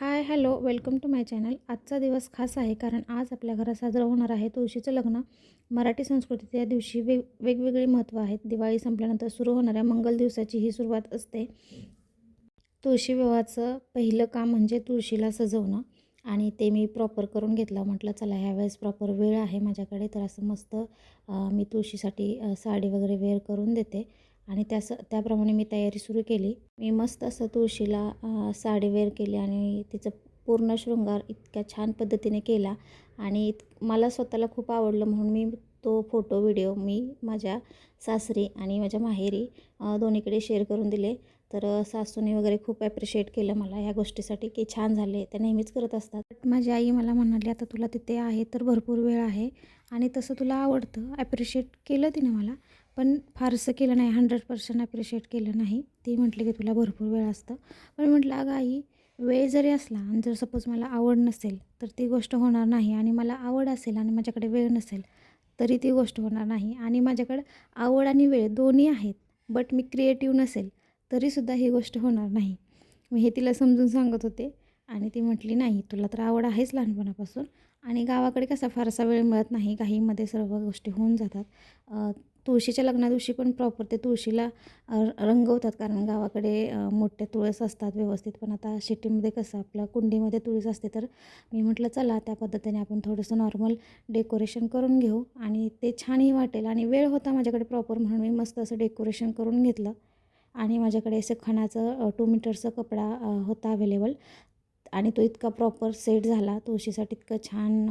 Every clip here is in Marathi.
Hi hello welcome to my channel. आजचा दिवस खास आहे कारण आज आपल्या घरात साजरं होणार आहे तुळशीचं लग्न. मराठी संस्कृतीत या दिवशी वेग वेगवेगळी महत्त्व आहेत. दिवाळी संपल्यानंतर सुरू होणाऱ्या मंगल दिवसाची ही सुरुवात असते. तुळशी विवाहाचं पहिलं काम म्हणजे तुळशीला सजवणं. आणि ते मी प्रॉपर करून घेतलं. म्हटलं चला ह्यावेळेस प्रॉपर वेळ आहे माझ्याकडे. तर असं मस्त मी तुळशीसाठी साडी वगैरे वेअर करून देते. आणि त्यास त्याप्रमाणे मी तयारी सुरू केली. मी मस्त असं तुळशीला साडीवेअर साडी वेअर केली आणि तिचं पूर्ण शृंगार इतक्या छान पद्धतीने केला. आणि इत मला स्वतःला खूप आवडलं म्हणून मी तो फोटो व्हिडिओ मी माझ्या सासरी आणि माझ्या माहेरी दोन्हीकडे शेअर करून दिले. तर सासूने वगैरे खूप ॲप्रिशिएट केलं मला ह्या गोष्टीसाठी की छान झाले त्या नेहमीच करत असतात. बट माझी आई मला म्हणाली आता तुला तिथे आहे तर भरपूर वेळ आहे. आणि तसं तुला आवडतं ॲप्रिशिएट केलं तिने मला. पण फारसं केलं नाही हंड्रेड पर्सेंट ॲप्रिशिएट केलं नाही. ती म्हटली की तुला भरपूर वेळ असतं. पण म्हटलं अगं आई वेळ जरी असला आणि जर सपोज मला आवड नसेल तर ती गोष्ट होणार नाही आणि मला आवड असेल आणि माझ्याकडे वेळ नसेल तरी ती गोष्ट होणार नाही. आणि माझ्याकडं आवड आणि वेळ दोन्ही आहेत बट मी क्रिएटिव्ह नसेल तरीसुद्धा ही गोष्ट होणार नाही. मी हे तिला समजून सांगत होते आणि ती म्हटली नाही तुला तर आवड आहेच लहानपणापासून आणि गावाकडे कसा फारसा वेळ मिळत नाही काहीमध्ये सर्व गोष्टी होऊन जातात. तुळशीच्या तुळशीच्या लग्नादिवशी पण प्रॉपर ते तुळशीला रंगवतात. कारण गावाकडे मोठे तुळस असतात व्यवस्थित. पण आता सिटीमध्ये कसं आपलं कुंडीमध्ये तुळस असते तर मी म्हटलं चला त्या पद्धतीने आपण थोडंसं नॉर्मल डेकोरेशन करून घेऊ. आणि ते छानही वाटेल. आणि वेळ होता माझ्याकडे प्रॉपर म्हणून मी मस्त असं डेकोरेशन करून घेतलं. आणि माझ्याकडे असं खणाचं टू मीटरचा कपडा होता अवेलेबल आणि तो इतका प्रॉपर सेट झाला तुळशीसाठी इतकं छान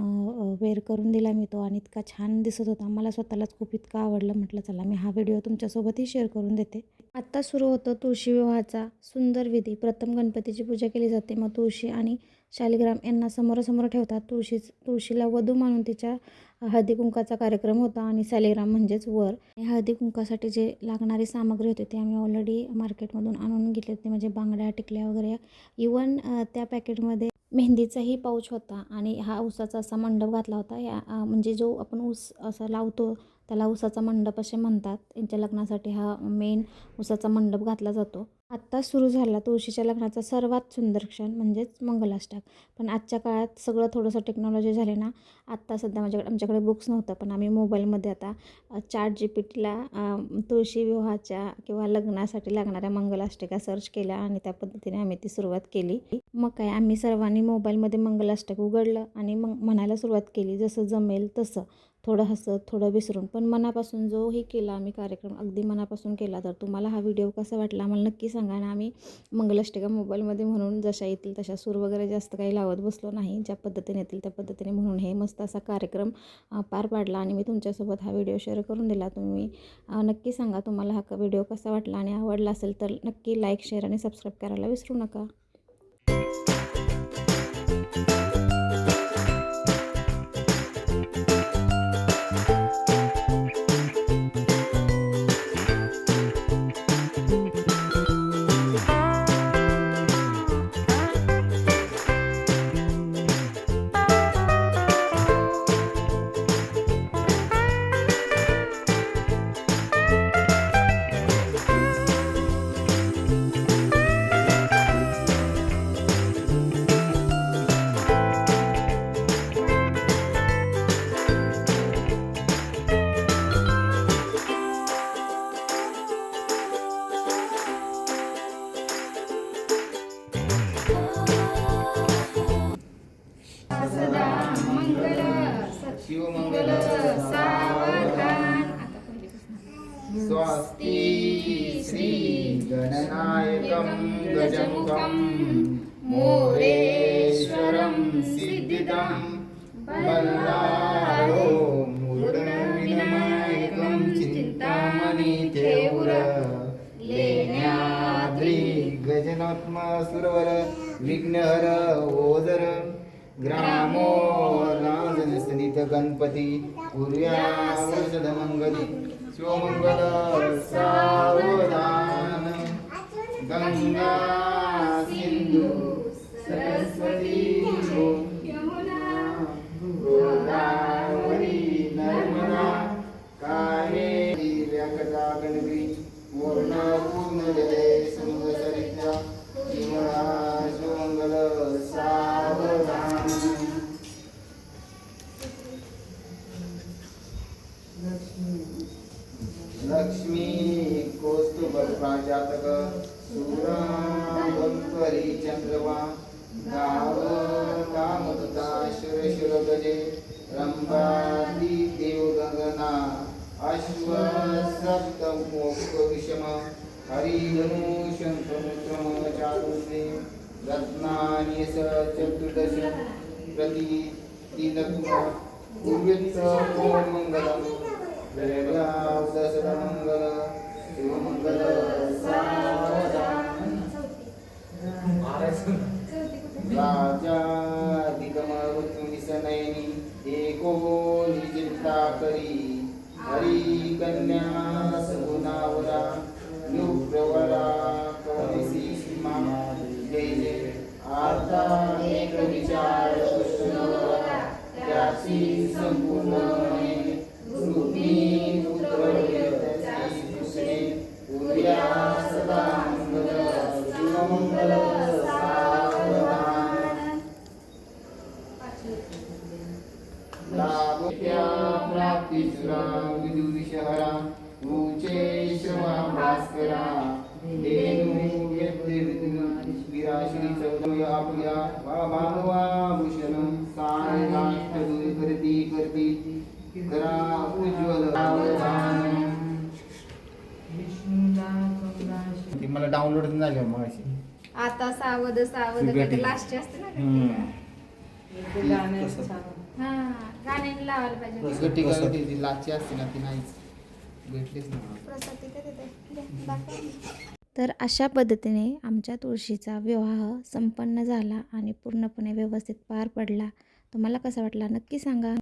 वेअर करून दिला मी तो आणि इतका छान दिसत होता. मला स्वतःलाच खूप इतका आवडलं. म्हटलं चला मी हा व्हिडिओ तुमच्यासोबतही शेअर करून देते. आत्ता सुरू होतं तुळशी विवाहाचा सुंदर विधी. प्रथम गणपतीची पूजा केली जाते. मग तुळशी आणि शालिग्राम यांना समोरासमोर ठेवतात. तुळशी तुळशीला वधू मानून तिच्या हळदी कुंकाचा कार्यक्रम होता आणि शालिग्राम म्हणजेच वर. हळदी कुंकासाठी जे लागणारी सामग्री होती ते आम्ही ऑलरेडी मार्केटमधून आणून घेतले होते. म्हणजे बांगड्या टिकल्या वगैरे. इवन त्या पॅकेटमध्ये मेहंदीचाही पाऊच होता आणि हा ऊसाचा असा मंडप घातला होता. या म्हणजे जो आपण ऊस असा लावतो त्याला उसाचा मंडप असे म्हणतात. यांच्या लग्नासाठी हा मेन उसाचा मंडप घातला जातो. आत्ता सुरू झाला तुळशीच्या लग्नाचा सर्वात सुंदर क्षण म्हणजेच मंगलाष्टक. पण आजच्या काळात सगळं थोडंसं टेक्नॉलॉजी झाले ना आत्ता सध्या माझ्याकडे आमच्याकडे बुक्स नव्हतं. पण आम्ही मोबाईलमध्ये आता चाट जी पी टीला तुळशी विवाहाच्या किंवा लग्नासाठी लागणाऱ्या मंगलाष्टका सर्च केल्या आणि त्या पद्धतीने आम्ही ती सुरुवात केली. मग काय आम्ही सर्वांनी मोबाईलमध्ये मंगलाष्टक उघडलं आणि मग म्हणायला सुरुवात केली. जसं जमेल तसं. थोडं हसत थोडं विसरून. पण मनापासून जोही केला आम्ही कार्यक्रम अगदी मनापासून केला तर तुम्हाला हा व्हिडिओ कसा वाटला आम्हाला नक्की सांगा आणि आम्ही मंगलाष्टिका मोबाईलमध्ये म्हणून जशा येतील तशा सूर वगैरे जास्त काही लावत बसलो नाही. ज्या पद्धतीने येतील त्या पद्धतीने म्हणून हे मस्त असा कार्यक्रम पार पाडला आणि मी तुमच्यासोबत हा व्हिडिओ शेअर करून दिला. तुम्ही नक्की सांगा तुम्हाला हा व्हिडिओ कसा वाटला आणि आवडला असेल तर नक्की लाईक शेअर आणि सबस्क्राईब करायला विसरू नका. शिवमंगल सावधान. स्वस्ति श्री गणनायकं गजमुखं मोरेश्वरं सिद्धिदं बल्लारो मुरुडविनायकं चिन्तामणि लेण्याद्री गजनोत्म सुरवर विघ्नहर ओझर ग्रामो राजनसनित गणपती पूर्या वर्षद मंगली शिवमंगल सावधान गंगा लक्ष्मी कौस्तुभजातक सुरावंकरी चंद्रमा। गाव कामदुता शुरशुरगजे। रंभादी देवगंगना अश्व सप्त मोक्षविषम हरिधनु शंखमुत्रम चातुर्णे रत्नानि स चतुर्दश। प्रति तिलकुम पूर्यत्स ओम मंगलम। वेदावदसदमंगल एको निचिंता कन्या सगुणावरा युप्रवरा कवनिसी सीमा जय जय आता एक विचार पुष्पनवरा त्याची संपूर्ण डाउनलोड झाली मग आता सावध सावध. लास्ट असते ना हा गाण्याने लावायला पाहिजे. होती ती लाची असते ना ती नाहीच. भेटलीच ना. तर अशा पद्धतीने आमच्या तुळशीचा विवाह संपन्न झाला आणि पूर्णपणे व्यवस्थित पार पडला. तुम्हाला कसा वाटला नक्की सांगा.